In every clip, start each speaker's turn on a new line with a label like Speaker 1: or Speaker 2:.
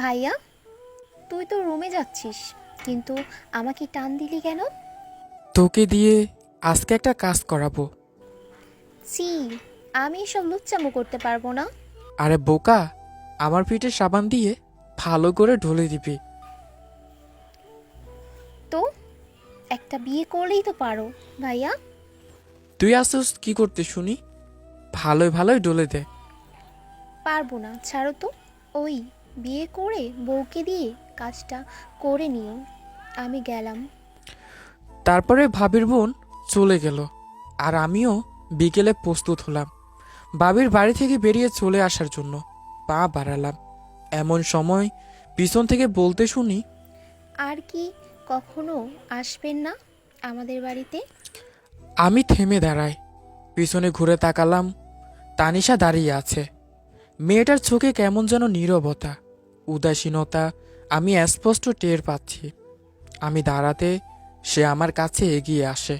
Speaker 1: ভাইয়া তুই তো রুমে যাচ্ছিস কিন্তু আমাকে টান দিলি কেন?
Speaker 2: তোকে দিয়ে আজকে একটা কাজ করাবো।
Speaker 1: সি আমি এসব লুচ্চামো করতে পারব না।
Speaker 2: আরে বোকা আমার পিঠে সাবান দিয়ে ভালো করে ঢলে দিবি।
Speaker 1: তো একটা বিয়ে করলেই তো পারো ভাইয়া।
Speaker 2: তুই আসছিস কি করতে শুনি? ভালোই ভালোই ডলে দে।
Speaker 1: পারব না ছাড়ো তো ওই বিয়ে করে বউকে দিয়ে কাজটা করে নিও। আমি গেলাম।
Speaker 2: তারপরে ভাবির বোন চলে গেল আর আমিও বিকেলে প্রস্তুত হলাম। বাবির বাড়ি থেকে বেরিয়ে চলে আসার জন্য পা বাড়ালাম। এমন সময় পিছন থেকে বলতে শুনি
Speaker 1: আর কি কখনো আসবেন না আমাদের বাড়িতে?
Speaker 2: আমি থেমে দাঁড়াই পিছনে ঘুরে তাকালাম তানিশা দাঁড়িয়ে আছে। মেয়েটার চোখে কেমন যেন নীরবতা। উদাসীনতা আমি স্পষ্ট টের পাচ্ছি। আমি দাঁড়াতে সে আমার কাছে এগিয়ে আসে।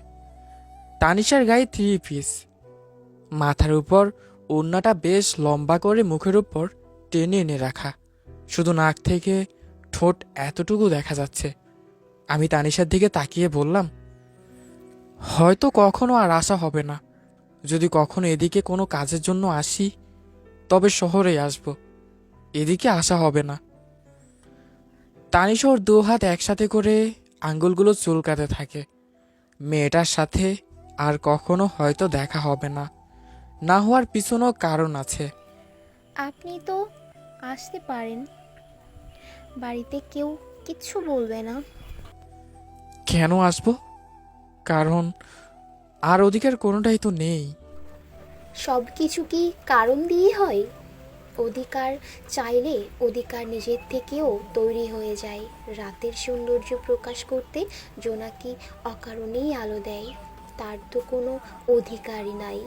Speaker 2: তানিশার গায়ে থ্রি পিস মাথার উপর ওড়নাটা বেশ লম্বা করে মুখের উপর টেনে এনে রাখা। শুধু নাক থেকে ঠোঁট এতটুকু দেখা যাচ্ছে। আমি তানিশার দিকে তাকিয়ে বললাম, হয়তো কখনো আর আসা হবে না। যদি কখনো এদিকে কোনো কাজের জন্য আসি, তবে শহরে আসব। এদিকে আসা হবে না। তানিশোর দু হাত একসাথে করে আঙ্গুলগুলো চুলকাতে থাকে। মেয়েটার সাথে আর কখনো হয়তো দেখা হবে না। না হওয়ার পিছনেও কারণ আছে।
Speaker 1: আপনি তো আসতে পারেন। বাড়িতে কেউ কিচ্ছু বলবে না।
Speaker 2: কেন আসব? কারণ আর ওদিকের কোনোটাই তো নেই।
Speaker 1: সব কিছু কি কারণ দিয়ে হয়? অধিকার চাইলে অধিকার নিজের থেকেও তৈরি হয়ে যায়। রাতের সৌন্দর্য প্রকাশ করতে জোনাকি অকারণেই আলো দেয়। তার তো কোনো অধিকারই নাই।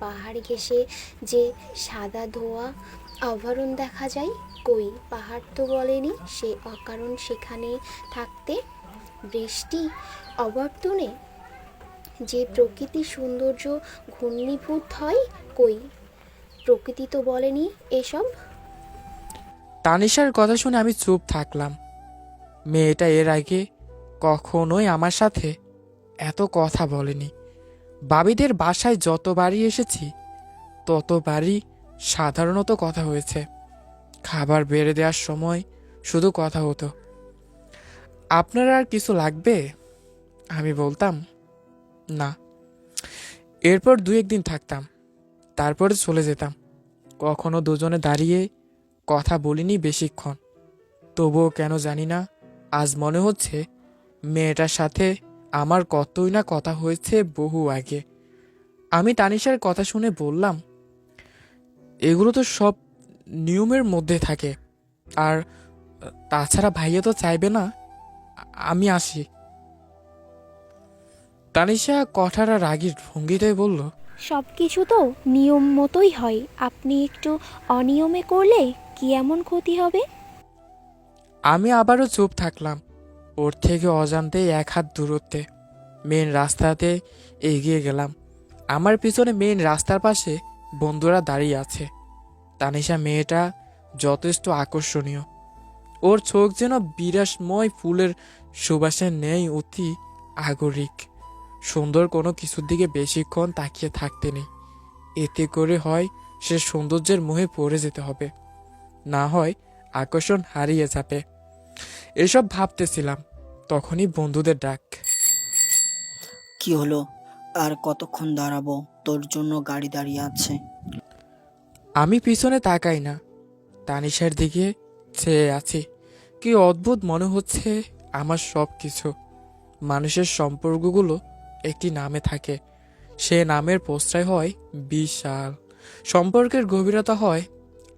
Speaker 1: পাহাড় ঘেঁষে যে সাদা ধোয়া আভরণ দেখা যায়, কই পাহাড় তো বলেনি সে অকারণ সেখানে থাকতে। বৃষ্টি, অবর্তনে যে প্রকৃতির সৌন্দর্য ঘূর্ণীভূত হয়, কই প্রকৃতি তো বলেনি এসব?
Speaker 2: তানিশার কথা শুনে আমি চুপ থাকলাম। মেয়েটা এর আগে কখনোই আমার সাথে এত কথা বলেনি। বাবিদের বাসায় যতবারই এসেছি, ততবারই সাধারণত কথা হয়েছে। খাবার বেড়ে দেওয়ার সময় শুধু কথা হতো। আপনার আর কিছু লাগবে? আমি বলতাম, না। এরপর দু একদিন থাকতাম। তারপরে চলে যেতাম। কখনো দুজনে দাঁড়িয়ে কথা বলিনি বেশিক্ষণ। তবুও কেন জানি না, আজ মনে হচ্ছে মেয়েটার সাথে আমার কতই না কথা হয়েছে বহু আগে। আমি তানিশার কথা শুনে বললাম, এগুলো তো সব নিয়মের মধ্যে থাকে। আর তাছাড়া ভাইয়া তো চাইবে না, আমি আসি। তানিশা কঠারা রাগির ভঙ্গিতে বলল
Speaker 1: সব কিছু তো নিয়ম মতোই হয়। আপনি একটু অনিয়মে করলে কি এমন ক্ষতি হবে?
Speaker 2: আমি আবারও চুপ থাকলাম। ওর থেকে অজান্তে এক হাত দূরত্বে মেন রাস্তাতে এগিয়ে গেলাম। আমার পিছনে মেন রাস্তার পাশে বন্ধুরা দাঁড়িয়ে আছে। তানিশা মেয়েটা যথেষ্ট আকর্ষণীয়। ওর চোখ যেন বিরাসময় ফুলের সুবাসে নেই অতি আগরিক। সুন্দর কোনো কিছুর দিকে বেশিক্ষণ তাকিয়ে থাকতে নেই। এতে করে হয় সে সৌন্দর্যের মোহে পড়ে যেতে হবে। না হয় আকর্ষণ হারিয়ে যাবে। এসব ভাবতেছিলাম। তখনই বন্ধুদের ডাক।
Speaker 3: কি হলো? আর কতক্ষণ দাঁড়াবো? তোর জন্য গাড়ি দাঁড়িয়ে আছে।
Speaker 2: আমি পিছনে তাকাই না। তানিশার দিকে চেয়ে আছি। কি অদ্ভুত মনে হচ্ছে আমার সব কিছু মানুষের সম্পর্কগুলো একটি নামে থাকে। সে নামের প্রশ্রয় হয় বিশাল। সম্পর্কের গভীরতা হয়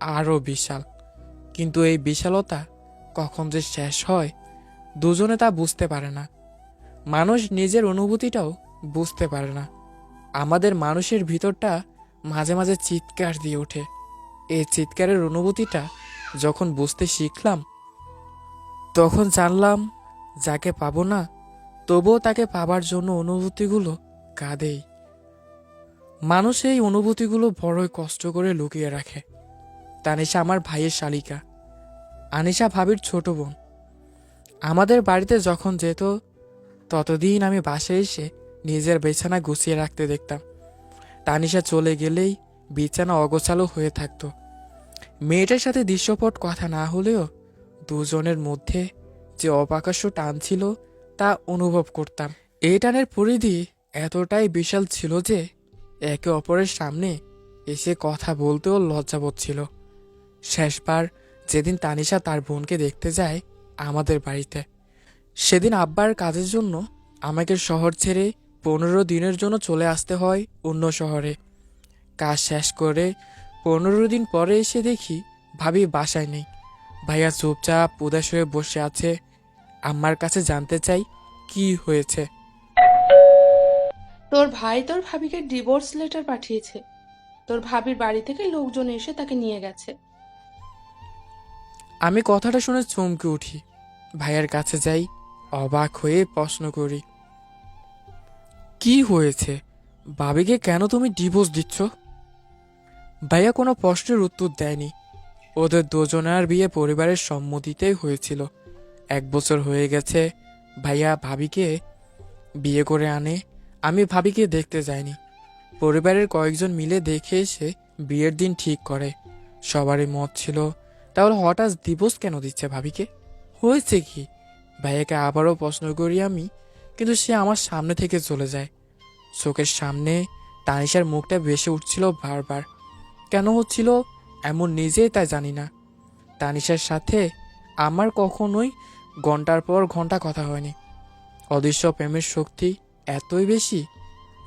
Speaker 2: আরও বিশাল। কিন্তু এই বিশালতা কখন যে শেষ হয়, দুজনে তা বুঝতে পারে না। মানুষ নিজের অনুভূতিটাও বুঝতে পারে না। আমাদের মানুষের ভিতরটা মাঝে মাঝে চিৎকার দিয়ে ওঠে। এই চিৎকারের অনুভূতিটা যখন বুঝতে শিখলাম, তখন জানলাম, যাকে পাবো না তবুও তাকে পাবার জন্য অনুভূতিগুলো কাঁদেই। মানুষ এই অনুভূতিগুলো বড়ই কষ্ট করে লুকিয়ে রাখে। তানিশা আমার ভাইয়ের শালিকা। আনিশা ভাবির ছোট বোন। আমাদের বাড়িতে যখন যেত, ততদিন আমি বাসায় এসে নিজের বিছানা গুছিয়ে রাখতে দেখতাম। তানিশা চলে গেলেই বিছানা অগোছালো হয়ে থাকতো। মেয়েটার সাথে দৃশ্যপট কথা না হলেও দুজনের মধ্যে যে অপাকাশ্য টান ছিল তা অনুভব করতাম। এই টানের পরিধি এতটাই বিশাল ছিল যে একে অপরের সামনে এসে কথা বলতেও লজ্জাবোধ ছিল। শেষবার যেদিন তানিশা তার বোনকে দেখতে যায় আমাদের বাড়িতে, সেদিন আব্বার কাজের জন্য আমাকে শহর ছেড়ে পনেরো দিনের জন্য চলে আসতে হয় অন্য শহরে। কাজ শেষ করে পনেরো দিন পরে এসে দেখি ভাবি বাসায় নেই। ভাইয়া চুপচাপ উদাস হয়ে বসে আছে আম্মার কাছে জানতে চাই কি হয়েছে?
Speaker 4: তোর ভাই তোর ভাবিকে ডিভোর্স লেটার পাঠিয়েছে। তোর ভাবির বাড়ি থেকে লোকজন এসে তাকে নিয়ে গেছে।
Speaker 2: আমি কথাটা শুনে চমকে উঠি। ভাইয়ার কাছে যাই অবাক হয়ে প্রশ্ন করি কি হয়েছে? ভাবিকে কেন তুমি ডিভোর্স দিচ্ছ? ভাইয়া কোনো প্রশ্নের উত্তর দেয়নি। ওদের দুজনের বিয়ে পরিবারের সম্মতিতেই হয়েছিল। এক বছর হয়ে গেছে, ভাইয়া ভাবিকে বিয়ে করে আনে। আমি ভাবিকে দেখতে যাইনি। পরিবারের কয়েকজন মিলে দেখে এসে বিয়ের দিন ঠিক করে। সবারই মত ছিল, তাহলে হঠাৎ দিবস কেন দিচ্ছে ভাবিকে? হয়েছে কি? ভাইয়াকে আবারও প্রশ্ন করি আমি, কিন্তু সে আমার সামনে থেকে চলে যায়। চোখের সামনে তানিশার মুখটা ভেসে উঠছিল বারবার। কেন হচ্ছিল এমন নিজেই তা জানি না। তানিশার সাথে আমার কখনোই ঘণ্টার পর ঘণ্টা কথা হয়নি। অদৃশ্য প্রেমের শক্তি এতই বেশি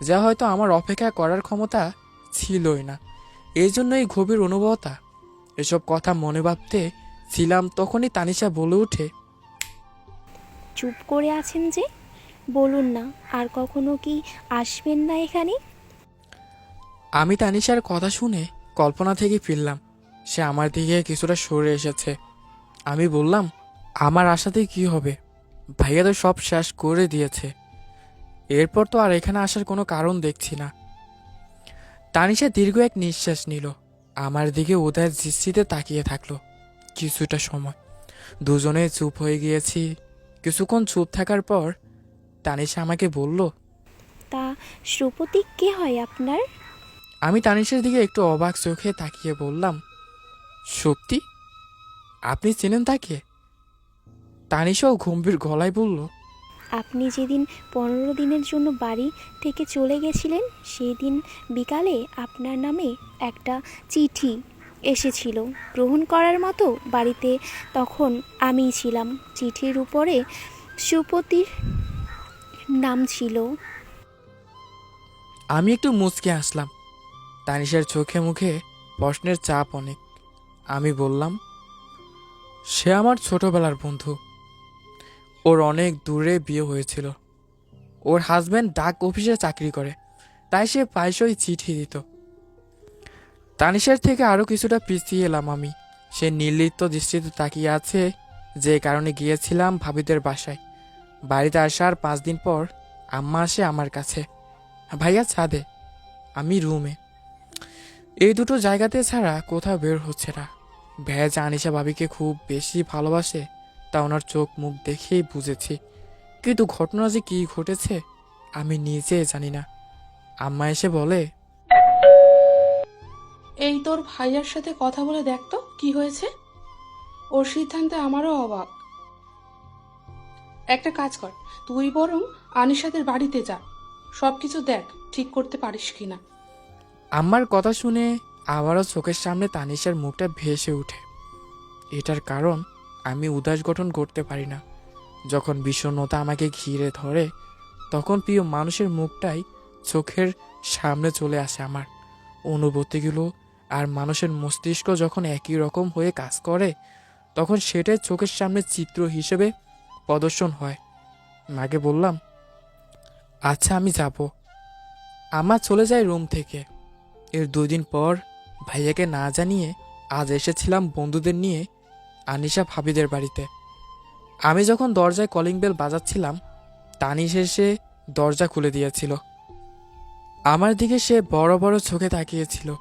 Speaker 2: যা হয়তো আমার অপেক্ষা করার ক্ষমতা ছিলই না। এই জন্য এই গভীর অনুভবতা। এসব কথা মনে ভাবতে ছিলাম তখনই তানিশা বলে ওঠে
Speaker 1: চুপ করে আছেন যে? বলুন না আর কখনো কি আসবেন না এখানে?
Speaker 2: আমি তানিশার কথা শুনে কল্পনা থেকে ফিরলাম। সে আমার দিকে কিছুটা সরে এসেছে। আমি বললাম আমার আশাতে কি হবে? ভাইয়া তো সব শেষ করে দিয়েছে। এরপর তো আর এখানে আসার কোনো কারণ দেখছি না। তানিশা দীর্ঘ এক নিঃশ্বাস নিল। আমার দিকে উদয়ের দৃষ্টিতে তাকিয়ে থাকল কিছুটা সময়। দুজনে চুপ হয়ে গিয়েছি। কিছুক্ষণ চুপ থাকার পর তানিশা আমাকে বলল
Speaker 1: তা শ্রুপতি কে হয় আপনার?
Speaker 2: আমি তানিশের দিকে একটু অবাক চোখে তাকিয়ে বললাম সত্যি? আপনি চেনেন তাকে? তানিশাও গম্ভীর গলায় বলল
Speaker 1: আপনি যেদিন পনেরো দিনের জন্য বাড়ি থেকে চলে গেছিলেন সেই দিন বিকালে আপনার নামে একটা চিঠি এসেছিল। গ্রহণ করার মতো বাড়িতে তখন আমিই ছিলাম। চিঠির উপরে সুপতির নাম ছিল।
Speaker 2: আমি একটু মুচকে আসলাম তানিশের চোখে মুখে প্রশ্নের চাপ অনেক। আমি বললাম সে আমার ছোটবেলার বন্ধু। ওর অনেক দূরে বিয়ে হয়েছিল। ওর হাজব্যান্ড ডাক অফিসে চাকরি করে, তাই সে প্রায়শই চিঠি দিত। তানিশের থেকে আরও কিছুটা পিছিয়ে এলাম আমি। সে নির্লিপ্ত দৃষ্টিতে তাকিয়ে আছে, যে কারণে গিয়েছিলাম ভাবিদের বাসায়। বাড়িতে আসার পাঁচ দিন পর আম্মা আসে আমার কাছে। ভাইয়া, ছাদে। আমি রুমে। এই দুটো জায়গাতে ছাড়া কোথাও বের হচ্ছে না। ভ্যাজ আনিশা ভাবিকে খুব বেশি ভালোবাসে তা ওনার চোখ মুখ দেখেই বুঝেছি। কিন্তু ঘটনা যে কি ঘটেছে আমি নিজে জানি না। আম্মা এসে বলে
Speaker 4: এই তোর ভাইয়ার সাথে কথা বলে দেখ তো কি হয়েছে? ওর সিদ্ধান্তে আমারও অবাক। একটা কাজ কর তুই বরং আনিশাদের বাড়িতে যা। সব কিছু দেখ ঠিক করতে পারিস কিনা।
Speaker 2: আম্মার কথা শুনে আবারও চোখের সামনে তানিশার মুখটা ভেসে ওঠে এটার কারণ আমি উদাস গঠন করতে পারি না। যখন বিষণ্ণতা আমাকে ঘিরে ধরে, তখন প্রিয় মানুষের মুখটাই চোখের সামনে চলে আসে আমার। অনুভূতিগুলো আর মানুষের মস্তিষ্ক যখন একই রকম হয়ে কাজ করে, তখন সেটাই চোখের সামনে চিত্র হিসেবে প্রদর্শন হয়। মাকে বললাম আচ্ছা আমি যাব। আমার চলে যায় রুম থেকে। এর দুদিন পর ভাইয়াকে না জানিয়ে আজ এসেছিলাম বন্ধুদের নিয়ে আনিশা ভাবিদের বাড়িতে। আমি যখন দরজায় কলিং বেল বাজাচ্ছিলাম তানিশ এসে দরজা খুলে দিয়েছিল। আমার দিকে সে বড় বড় চোখে তাকিয়েছিল।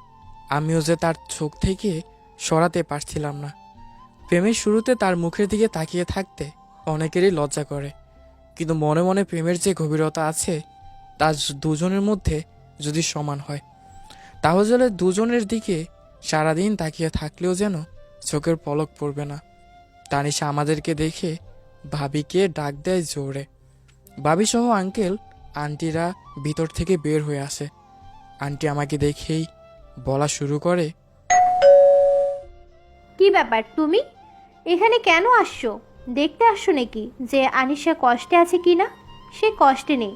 Speaker 2: আমিও যে তার চোখ থেকে সরাতে পারছিলাম না। প্রেমের শুরুতে তার মুখের দিকে তাকিয়ে থাকতে অনেকেরই লজ্জা করে। কিন্তু মনে মনে প্রেমের যে গভীরতা আছে, তা দুজনের মধ্যে যদি সমান হয়, তাহলে দুজনের দিকে সারাদিন তাকিয়ে থাকলেও যেন চোখের পলক পড়বে না। তানিশা আমাদেরকে দেখে ভাবিকে ডাক দেয় জোরে। ভাবি সহ আঙ্কেল, আন্টিরা ভিতর থেকে বের হয়ে আসে। আন্টি আমাকে দেখেই বলা শুরু করে,
Speaker 5: কি ব্যাপার তুমি? এখানে কেন আসছো? দেখতে আসছো নাকি যে আনিশা কষ্টে আছে কি না? সে কষ্টে নেই।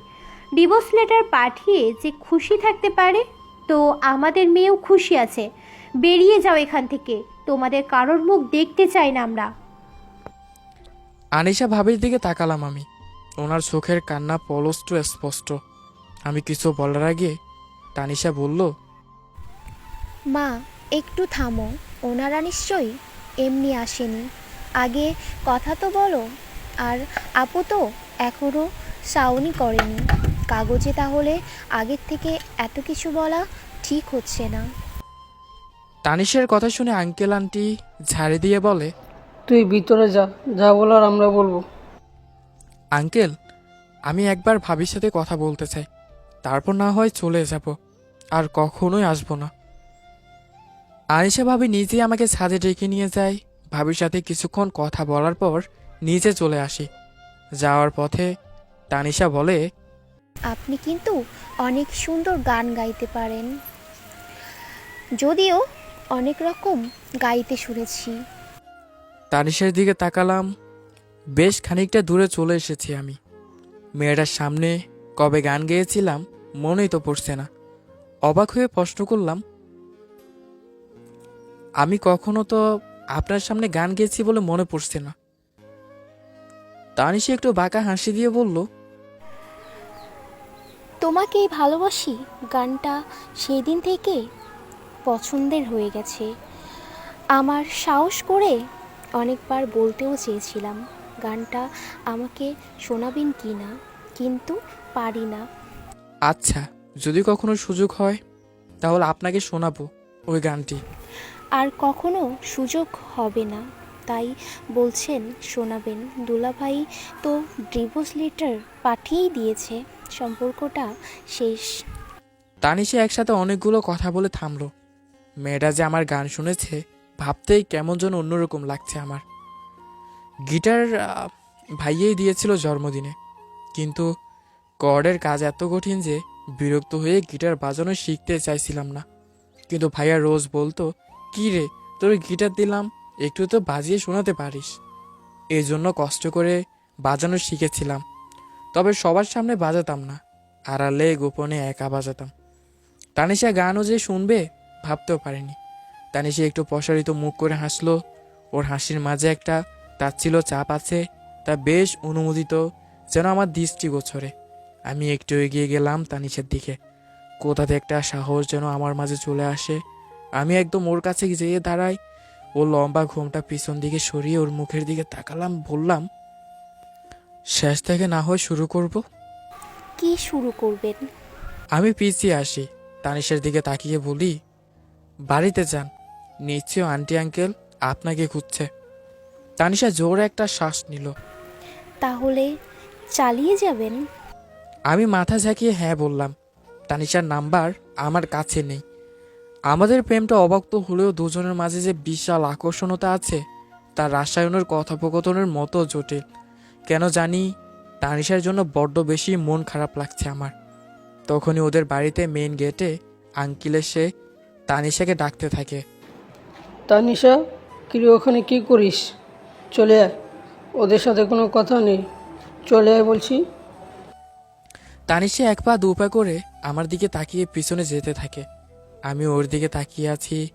Speaker 5: ডিভোর্স লেটার পাঠিয়ে যে খুশি থাকতে পারে, তো আমাদের মেয়েও খুশি আছে। বেরিয়ে যাও এখান থেকে। তোমাদের কারোর মুখ দেখতে চাই না আমরা।
Speaker 2: আনিশা ভাবির দিকে তাকালাম আমি। ওনার চোখের কান্না পলস্ট স্পষ্ট। আমি কিছু বলার আগে তানিশা বলল
Speaker 1: মা একটু থামো। ওনারা নিশ্চয়ই এমনি আসেনি। আগে কথা তো বলো। আর আপু তো এখনও সাউনি করেনি। কাগজে তাহলে আগের থেকে এত কিছু বলা ঠিক হচ্ছে না।
Speaker 2: তানিশের কথা শুনে আঙ্কেল আন্টি ঝাড়ি দিয়ে বলে
Speaker 6: তুই ভিতরে যা যা বলার আমরা বলব।
Speaker 2: আঙ্কেল আমি একবার ভাবির সাথে কথা বলতে চাই। তারপর না হয় চলে যাব আর কখনোই আসব না। আনিশা ভাবি নিজেই আমাকে ছাদে ডেকে নিয়ে যায়। ভাবির সাথে কিছুক্ষণ কথা বলার পর নিচে চলে আসি। যাওয়ার পথে তানিশা বলে
Speaker 1: আপনি কিন্তু অনেক সুন্দর গান গাইতে পারেন। যদিও অনেক রকম গাইতে শুনেছি।
Speaker 2: তানিশার দিকে তাকালাম বেশ খানিকটা দূরে চলে এসেছি আমি। মেয়েটার সামনে কবে গান গেয়েছিলাম মনেই তো পড়ছে না। অবাক হয়ে প্রশ্ন করলাম আমি কখনো তো আপনার সামনে গান গেয়েছি বলে মনে পড়ছে না। তানিশা একটু বাঁকা হাসি দিয়ে বলল
Speaker 1: তোমাকেই ভালোবাসি গানটা সেই দিন থেকে পছন্দের হয়ে গেছে। আমার সাহস করে অনেকবার বলতেও চেয়েছিলাম গানটা আমাকে শোনাবেন কি না? কিন্তু পারি না।
Speaker 2: আচ্ছা যদি কখনো সুযোগ হয় তাহলে আপনাকে শোনাবো ওই গানটি।
Speaker 1: আর কখনো সুযোগ হবে না তাই বলছেন শোনাবেন। দুলাভাই তো ডিভোর্স লেটার পাঠিয়েই দিয়েছে সম্পর্কটা শেষ।
Speaker 2: তানিশা একসাথে অনেকগুলো কথা বলে থামলো। মেয়েটা যে আমার গান শুনেছে, ভাবতেই কেমন যেন অন্যরকম লাগছে আমার। গিটার ভাইয়েই দিয়েছিল জন্মদিনে। কিন্তু কর্ডের কাজ এত কঠিন যে বিরক্ত হয়ে গিটার বাজানো শিখতে চাইছিলাম না। কিন্তু ভাইয়া রোজ বলতো, কী রে, তোর গিটার দিলাম, একটু তো বাজিয়ে শোনাতে পারিস। এই জন্য কষ্ট করে বাজানো শিখেছিলাম। তবে সবার সামনে বাজাতাম না, আড়ালে গোপনে একা বাজাতাম। তানিশা গানও যে শুনবে ভাবতেও পারেনি। তানিশা একটু প্রসারিত মুখ করে হাসলো। ওর হাসির মাঝে একটা তাচ্ছিল চাপ আছে তা বেশ অনুমোদিত যেন আমার দৃষ্টি গোছরে। আমি একটু এগিয়ে গেলাম তানিশের দিকে। কোথাতে একটা সাহস যেন আমার মাঝে চলে আসে। আমি একদম ওর কাছে যেয়ে দাঁড়াই। ও লম্বা ঘোমটা পিছন দিকে সরিয়ে ওর মুখের দিকে তাকালাম বললাম শেষ থেকে না হয় শুরু করব?
Speaker 1: কি শুরু করবেন?
Speaker 2: আমি পিছিয়ে আসি। তানিশের দিকে তাকিয়ে বলি বাড়িতে যান। নিশ্চয় আন্টি আঙ্কেল আপনাকে খুঁজছে। তানিশা জোরে একটা শ্বাস নিল।
Speaker 1: তাহলে চালিয়ে যাবেন?
Speaker 2: আমি মাথা ঝাঁকিয়ে হ্যাঁ বললাম। তানিশার নাম্বার আমার কাছে নেই। আমাদের প্রেমটা অবাক্ত হলেও দুজনের মাঝে যে বিশাল আকর্ষণতা আছে তার রাসায়নের কথোপকথনের মতো জটিল। কেন জানি তানিশার জন্য বড্ড বেশি মন খারাপ লাগছে আমার। তখনই ওদের বাড়িতে মেন গেটে আঙ্কিল এসে তানিশাকে ডাকতে থাকে।
Speaker 6: তানিশা কিরে ওখানে কি করিস? চলে আয়। ওদের সাথে কোনো কথা নেই। চলে আয় বলছি।
Speaker 2: তানিশা এক পা দু পা করে আমার দিকে তাকিয়ে পিছনে যেতে থাকে। আমি ওর দিকে তাকিয়ে আছি।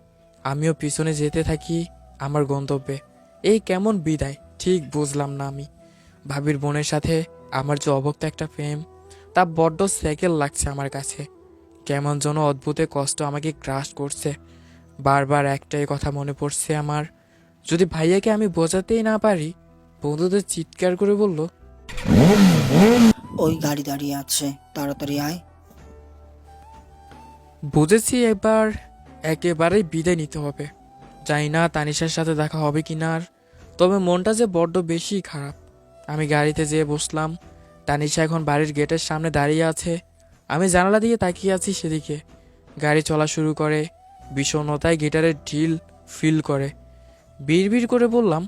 Speaker 2: আমিও পিছনে যেতে থাকি আমার গন্তব্যে। এই কেমন বিদায় ঠিক বুঝলাম না আমি। ভাবির বোনের সাথে আমার যে অবক্ত একটা প্রেম তা বড্ড সাইকেল লাগছে আমার কাছে। কেমন যেন অদ্ভুতে কষ্ট আমাকে গ্রাস করছে। বারবার একটাই কথা মনে পড়ছে আমার যদি ভাইয়াকে আমি বোঝাতেই না পারি বন্ধুদের চিৎকার করে বলল
Speaker 3: ওই গাড়ি দাঁড়িয়ে আছে তাড়াতাড়ি আয়।
Speaker 2: বুঝেছি এবার একেবারেই বিদায় নিতে হবে। জানি না তানিশার সাথে দেখা হবে কি না আর তবে মনটা যে বড্ড বেশি খারাপ। আমি গাড়িতে যেয়ে বসলাম তানিশা এখন বাড়ির গেটের সামনে দাঁড়িয়ে আছে। আমি জানালা দিয়ে তাকিয়ে আছি সেদিকে। গাড়ি চলা শুরু করে, বিষণ্ণতায় গিটারের ঢিল ফিল করে। বিড়বিড় করে বললাম,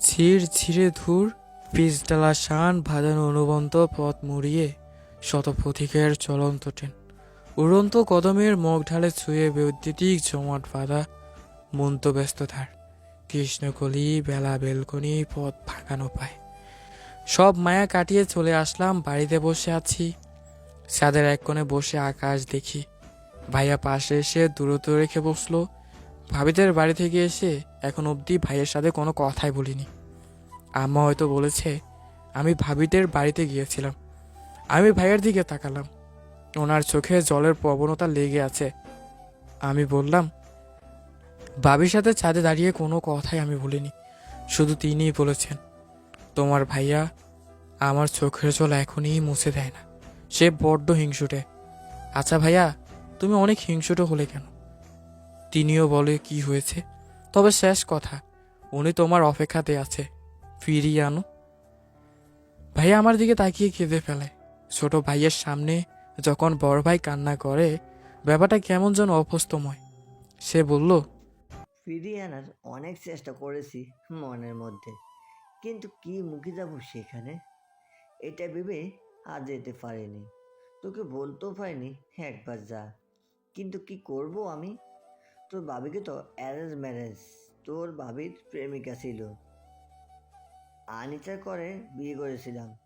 Speaker 2: ছিঁড় ছিঁড়ে ধুর, পিচডালা শান ভাজানো অনুবন্ত পথ মুড়িয়ে শতপথিকের চলন্ত ট্রেন। উড়ন্ত কদমের মুখ ঢালে ছুঁয়ে বৈদ্যুতিক জমাট বাঁধা মন্ত ব্যস্ততার কৃষ্ণকলি বেলা বেলকনি পথ ফাঁকানো পায়। সব মায়া কাটিয়ে চলে আসলাম, বাড়িতে বসে আছি। ছাদের এক কোণে বসে আকাশ দেখি। ভাইয়া পাশে এসে দূরত্ব রেখে বসল। ভাবিদের বাড়ি থেকে এসে এখন অবধি ভাইয়ের সাথে কোনো কথাই বলিনি। আম্মা হয়তো বলেছে, আমি ভাবিদের বাড়িতে গিয়েছিলাম। আমি ভাইয়ের দিকে তাকালাম। ওনার চোখে জলের প্রবণতা লেগে আছে। আমি বললাম বাবির সাথে ছাদে দাঁড়িয়ে কোনো কথাই আমি বলিনি। শুধু তিনিই বলেছেন। তোমার ভাইয়া আমার চোখের জল এখনই মুছে দেয় না। সে বড্ড হিংসুটে। আচ্ছা ভাইয়া, তুমি অনেক হিংসুটে হলে কেন? তিনিও বলে কি হয়েছে? তবে শেষ কথা, উনি তোমার অপেক্ষাতে আছে। ফিরিয়ে আনো। ভাইয়া আমার দিকে তাকিয়ে কেঁদে ফেলে। ছোট ভাইয়ের সামনে যখন বড় ভাই কান্না করে, ব্যাপারটা কেমন যেন অভ্যস্তময় সে বলল,
Speaker 7: ফিরিয়ে আনার অনেক চেষ্টা করেছি মনের মধ্যে। কিন্তু কি মুখে যাব সেখানে? এটা ভেবে আর যেতে পারিনি। তোকে বলতেও পারিনি, একবার যা। কিন্তু কি করব আমি? তোর বাবিকে তো অ্যারেঞ্জ ম্যারেজ তোর বাবির প্রেমিকা ছিল। আনিচার করে বিয়ে করেছিলাম।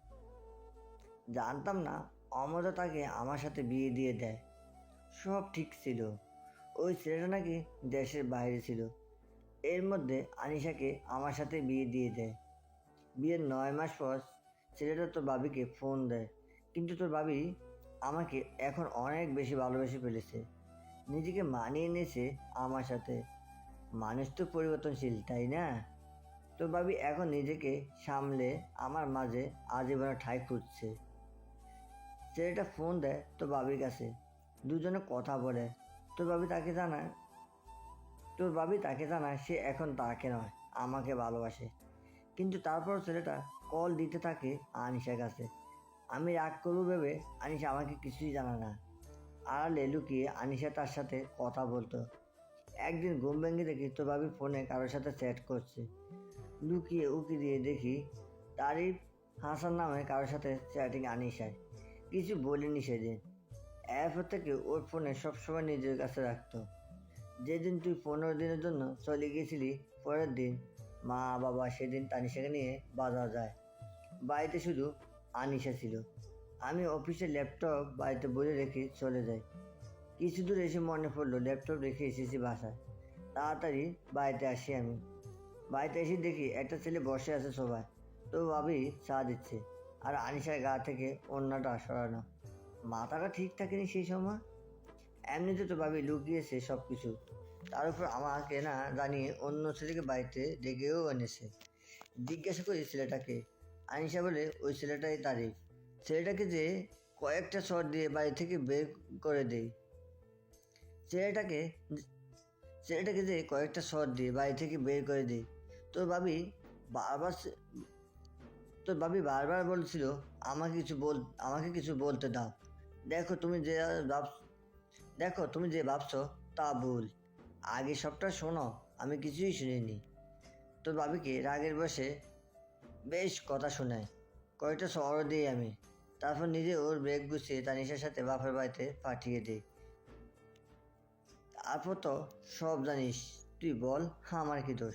Speaker 7: জানতাম না অমতা তাকে আমার সাথে বিয়ে দিয়ে দেয়। সব ঠিক ছিল। ওই ছেলেটা নাকি দেশের বাইরে ছিল। এর মধ্যে আনিশাকে আমার সাথে বিয়ে দিয়ে দেয়। বিয়ের নয় মাস পর ছেলেটা তোর বাবিকে ফোন দেয়। কিন্তু তোর বাবি আমাকে এখন অনেক বেশি ভালোবেসে ফেলেছে। নিজেকে মানিয়ে নিয়েছে আমার সাথে। মানুষ তো পরিবর্তনশীল, তাই না? তোর বাবি এখন নিজেকে সামলে আমার মাঝে আজীবনে ঠাই খুঁজছে। ছেলেটা ফোন দেয় তোর বাবির কাছে। দুজনে কথা বলে। তোর বাবি তাকে জানায়, তোর বাবি তাকে জানায় সে এখন তাকে নয়, আমাকে ভালোবাসে। কিন্তু তারপর ছেলেটা কল দিতে থাকে আনিশার কাছে। আমি রাগ করব ভেবে আনিশা আমাকে কিছুই জানা না। আড়ালে লুকিয়ে আনিশা তার সাথে কথা বলতো। একদিন ঘুম ভেঙে দেখি তোর বাবি ফোনে কারোর সাথে চ্যাট করছে। লুকিয়ে উকি দিয়ে দেখি তারিফ হাসান নামে কারোর সাথে চ্যাটিং আনিশায় কিছু বলিনি সেদিন। এরপর থেকে ওর ফোনে সবসময় নিজের কাছে রাখতো। যেদিন তুই পনেরো দিনের জন্য চলে গিয়েছিলি পরের দিন মা, বাবা সেদিন তানিশাকে নিয়ে বাজার যায়। বাড়িতে শুধু আনিশা ছিল। আমি অফিসে ল্যাপটপ বাড়িতে বলে রেখে চলে যাই। কিছু দূর এসে মনে পড়ল, ল্যাপটপ রেখে এসেছি বাসায়। তাড়াতাড়ি বাড়িতে আসি আমি। বাড়িতে এসে দেখি একটা ছেলে বসে আছে সবাই। তো ভাবি চা দিচ্ছে। আর আনিশার গা থেকে অন্যটা সরানো মাথাটা ঠিক থাকেনি সেই সময়? এমনিতে তো ভাবি লুকিয়েছে সব কিছু তার উপর আমাকে না জানিয়ে অন্য ছেলেকে বাড়িতে ডেকেও এনেছে। জিজ্ঞাসা করি ছেলেটাকে। আনিশা বলে, ওই ছেলেটাই তারিফ ছেলেটাকে যে কয়েকটা শট দিয়ে বাড়ি থেকে বের করে দেই। ছেলেটাকে ছেলেটাকে যে কয়েকটা শট দিয়ে বাড়ি থেকে বের করে দিই। তোর ভাবি বারবার তোর ভাবি বারবার বলছিল, আমাকে কিছু বল, আমাকে কিছু বলতে দাও। দেখো তুমি যে ভাব দেখো তুমি যে ভাবছ তা ভুল। আগে সবটা শোনো, আমি কিছুই শুনিনি। তোর বাবিকে রাগের বসে বেশ কথা শোনায়। কয়েকটা শহর দিই আমি। তারপর নিজে ওর ব্রেক গুছিয়ে তানিশার সাথে বাপের বাড়িতে পাঠিয়ে দিই। তারপর তো সব জানিস। তুই বল, আমার কি দোষ?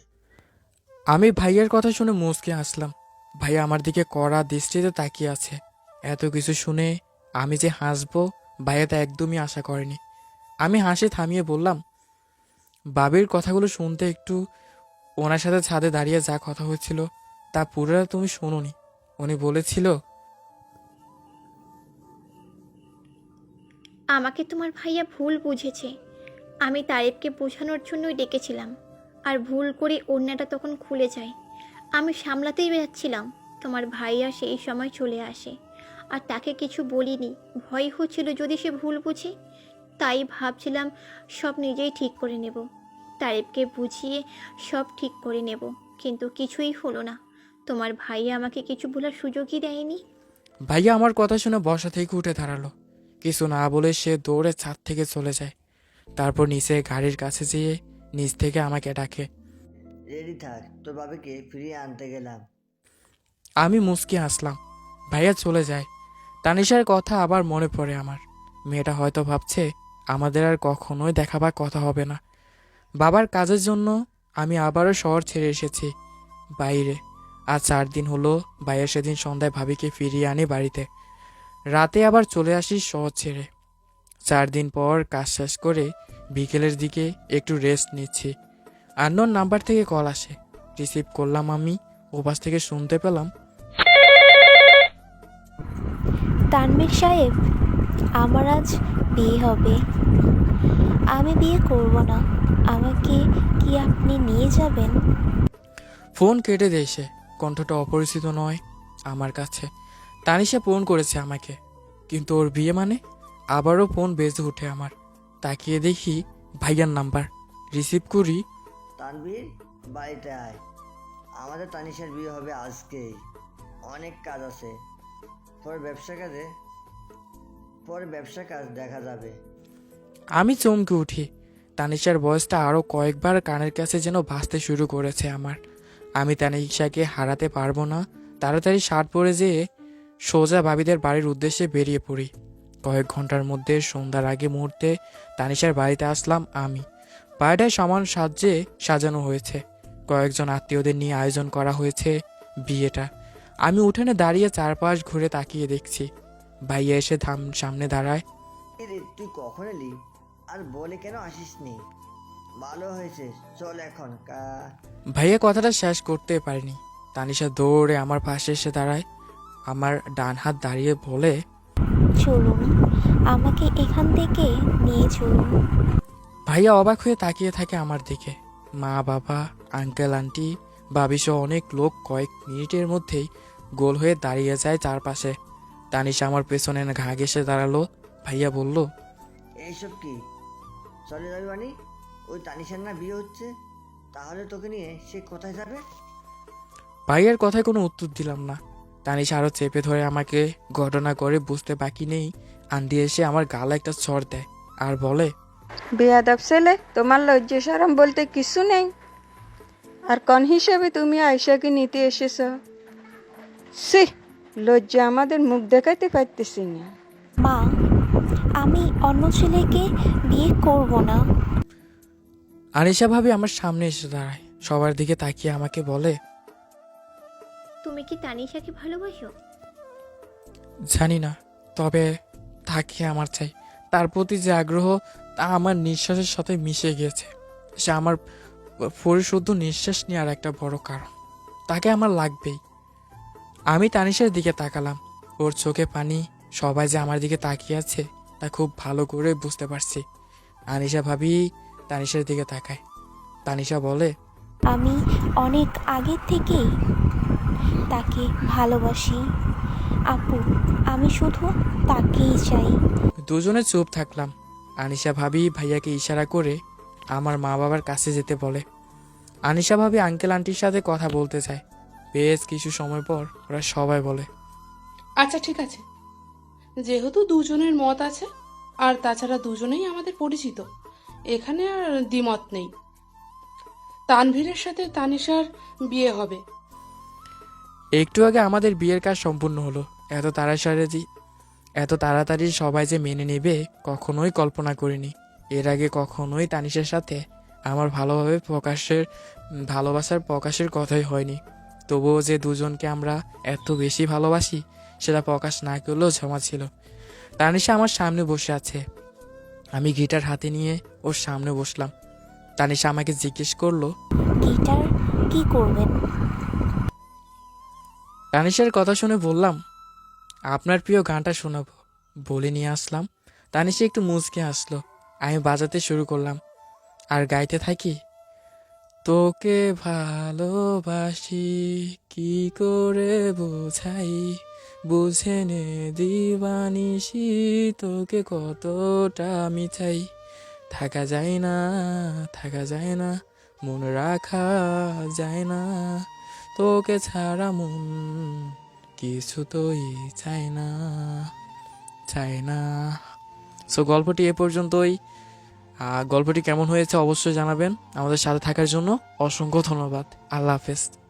Speaker 2: আমি ভাইয়ের কথা শুনে মুচকে হাসলাম। ভাইয়া আমার দিকে কড়া দৃষ্টিতে তাকিয়ে আছে। এত কিছু শুনে আমি যে হাসবো, ভাইয়া তা একদমই আশা করেনি। আমি হাসি থামিয়ে বললাম বাবির কথাগুলো শুনতে একটু ওনার সাথে ছাদে দাঁড়িয়ে যা কথা হয়েছিল তা পুরোটা তুমি শোনোনি। উনি বলেছিল,
Speaker 1: আমাকে তোমার ভাইয়া ভুল বুঝেছে। আমি তারিফকে বোঝানোর জন্যই ডেকেছিলাম, আর ভুল করে অন্যটা তখন খুলে যায়। আমি সামলাতেই বেরাচ্ছিলাম তোমার ভাইয়া সেই সময় চলে আসে। আর তাকে কিছু বলিনি, ভয় হচ্ছিল যদি সে ভুল বুঝে। তাই ভাবছিলাম সব নিজেই ঠিক করে নেব।
Speaker 8: তারেবকে বুঝিয়ে সব ঠিক করে নেব কিন্তু কিছুই হলো না। তোমার ভাই আমাকে কিছু বলার সুযোগই দেয়নি।
Speaker 2: ভাইয়া আমার কথা শুনে বসা থেকে উঠে দাঁড়াল। কিছু না বলে সে দৌড়ে ছাদ থেকে চলে যায়। তারপর নিচে গাড়ির কাছে যেয়ে নিচ থেকে আমাকে ডাকে।
Speaker 7: রেডি থাক তোর বাবাকে ফিরিয়ে আনতে গেলাম।
Speaker 2: আমি মুচকি আসলাম ভাইয়া চলে যায়। তানিশার কথা আবার মনে পড়ে আমার। মেয়েটা হয়তো ভাবছে আমাদের আর কখনোই দেখা বা কথা হবে না। বাবার কাজের জন্য আমি আবারও শহর ছেড়ে এসেছি। বাইরে। আজ চার দিন হলো, ভাইয়া সেদিন সন্ধ্যায় ভাবিকে ফিরিয়ে আনি বাড়িতে। রাতে আবার চলে আসি শহর ছেড়ে। চার দিন পর কাজ শেষ করে বিকেলের দিকে একটু রেস্ট নিচ্ছি। আননোন নাম্বার থেকে কল আসে। রিসিভ করলাম আমি ওপাশ থেকে শুনতে পেলাম।
Speaker 1: তানভীর সাহেব, আমার আজ বিয়ে হবে। আমি বিয়ে করব না। আমাকে কি আপনি নিয়ে যাবেন?
Speaker 2: ফোন কেটে দেয় সে। কণ্ঠটা অপরিচিত নয় আমার কাছে। তানিশা ফোন করেছে আমাকে। কিন্তু ওর বিয়ে মানে? আবারও ফোন বেজে ওঠে আমার। তাকিয়ে দেখি ভাইয়ার নাম্বার। রিসিভ করি।
Speaker 7: তানবীর বাড়িতে আয় আমাদের তানিশার বিয়ে হবে আজকেই। অনেক কাজ আছে। পরে ব্যবসা কাজে পরে ব্যবসা কাজ দেখা যাবে।
Speaker 2: আমি চমকে উঠি। তানিশার বয়সটা আরও কয়েকবার কানের কাছে যেন ভাসতে শুরু করেছে আমার। আমি তানিশাকে হারাতে পারব না, তাড়াতাড়ি শার্ট পরে যেয়ে সোজা ভাবিদের বাড়ির উদ্দেশ্যে বেরিয়ে পড়ি। কয়েক ঘণ্টার মধ্যে সন্ধ্যার আগে মুহূর্তে তানিশার বাড়িতে আসলাম আমি। বাড়িটায় সমান সাজ্যে সাজানো হয়েছে। কয়েকজন আত্মীয়দের নিয়ে আয়োজন করা হয়েছে বিয়েটা। আমি উঠোনে দাঁড়িয়ে চারপাশ ঘুরে তাকিয়ে দেখছি। ভাইয়া এসে ধাম সামনে দাঁড়ায়।
Speaker 7: তুই কখন এলি? আর বলে কেন আসিসনি? ভালো হয়েছে চল এখন কা।
Speaker 2: ভাইয়া কথাটা শেষ করতে পারিনি। তানিশা দৌড়ে আমার পাশে এসে দাঁড়ায়। আমার ডান হাত দাঁড়িয়ে বলে
Speaker 1: চলুন আমাকে এখান থেকে নিয়ে চলুন।
Speaker 2: ভাইয়া অবাক হয়ে তাকিয়ে থাকে আমার দিকে। মা বাবা আঙ্কেল আন্টি বাবিসহ অনেক লোক কয়েক মিনিটের মধ্যেই গোল হয়ে দাঁড়িয়ে যায় চারপাশে। তানিশা আমার পেছনে ঘা ঘেসে দাঁড়াল। ভাইয়া বলল
Speaker 7: এইসব কি? চলে যাবি মানে ওই তানিশার না বিয়ে হচ্ছে তাহলে তোকে নিয়ে সে কোথায় যাবে?
Speaker 2: ভাইয়ের কথায় কোনো উত্তর দিলাম না। তানিশা আরও চেপে ধরে আমাকে ঘটনা করে বুঝতে বাকি নেই। আন্টি এসে আমার গালে একটা চর দেয় আর বলে
Speaker 9: বেয়াদব ছেলে তোমার লজ্জা সরম বলতে কিছু নেই। আর কোন হিসেবে তুমি আয়সাকে নিতে এসেছ? সে লজ্জা আমাদের মুখ দেখাতে পারতেছি না।
Speaker 1: মা আমি অন্য ছেলেকে বিয়ে করব না।
Speaker 2: আনিশা ভাবি আমার সামনে এসে দাঁড়ায়। সবার দিকে তাকিয়ে আমাকে বলে
Speaker 8: তুমি কি তানিশাকে ভালোবাসো?
Speaker 2: জানি না তবে তাকে আমার চাই। তার প্রতি যে আগ্রহ তা আমার নিঃশ্বাসের সাথে মিশে গিয়েছে। সে আমার পরিশুদ্ধ নিঃশ্বাস নেওয়ার একটা বড় কারণ। তাকে আমার লাগবেই। আমি তানিশার দিকে তাকালাম। ওর চোখে পানি সবাই যে আমার দিকে তাকিয়ে আছে তা খুব ভালো করে বুঝতে পারছি। আনিশা ভাবি তানিশার দিকে তাকায়। তানিশা বলে
Speaker 1: আমি অনেক আগের থেকেই তাকে ভালোবাসি। আপু আমি শুধু তাকেই চাই।
Speaker 2: দুজনে চুপ থাকলাম। আনিশা ভাবি ভাইয়াকে ইশারা করে আমার মা বাবার কাছে যেতে বলে। আনিশা ভাবি আঙ্কেল আন্টির সাথে কথা বলতে চায়। বেশ কিছু সময় পর ওরা সবাই বলে
Speaker 4: আচ্ছা ঠিক আছে। যেহেতু দুজনের মত আছে, আর তাছাড়া দুজনেই আমাদের পরিচিত। এখানে আর দ্বিমত নেই। তানভীরের সাথে তানিশার বিয়ে হবে।
Speaker 2: একটু আগে আমাদের বিয়ের কাজ সম্পূর্ণ হলো। এত তাড়াতাড়ি যে- এত তাড়াতাড়ি সবাই যে মেনে নেবে, কখনোই কল্পনা করিনি। এর আগে কখনোই তানিশের সাথে আমার ভালোভাবে প্রকাশের, ভালোবাসার প্রকাশের কথাই হয়নি। তবুও যে দুজনকে আমরা এত বেশি ভালোবাসি সেটা প্রকাশ না করলেও জমা ছিল। তানিশা আমার সামনে বসে আছে। আমি গিটার হাতে নিয়ে ওর সামনে বসলাম। তানিশা আমাকে জিজ্ঞেস করল
Speaker 1: গিটার কি করবেন?
Speaker 2: তানিশার কথা শুনে বললাম আপনার প্রিয় গানটা শোনাবো। বলে নিয়ে আসলাম। তানিশা একটু মুচকে আসলো। আমি বাজাতে শুরু করলাম। আর গাইতে থাকি তোকে ভালোবাসি, কি করে বোঝাই? বুঝে নে দিবানিসি তোকে কতটা আমি চাই থাকা যায় না, থাকা যায় না, মন রাখা যায় না। তোকে ছাড়া মন কিছুতই চায় না চায় না। সো গল্পটি এ পর্যন্তই। গল্পটি কেমন হয়েছে অবশ্যই জানাবেন। আমাদের সাথে থাকার জন্য অসংখ্য ধন্যবাদ। আল্লাহ হাফেজ।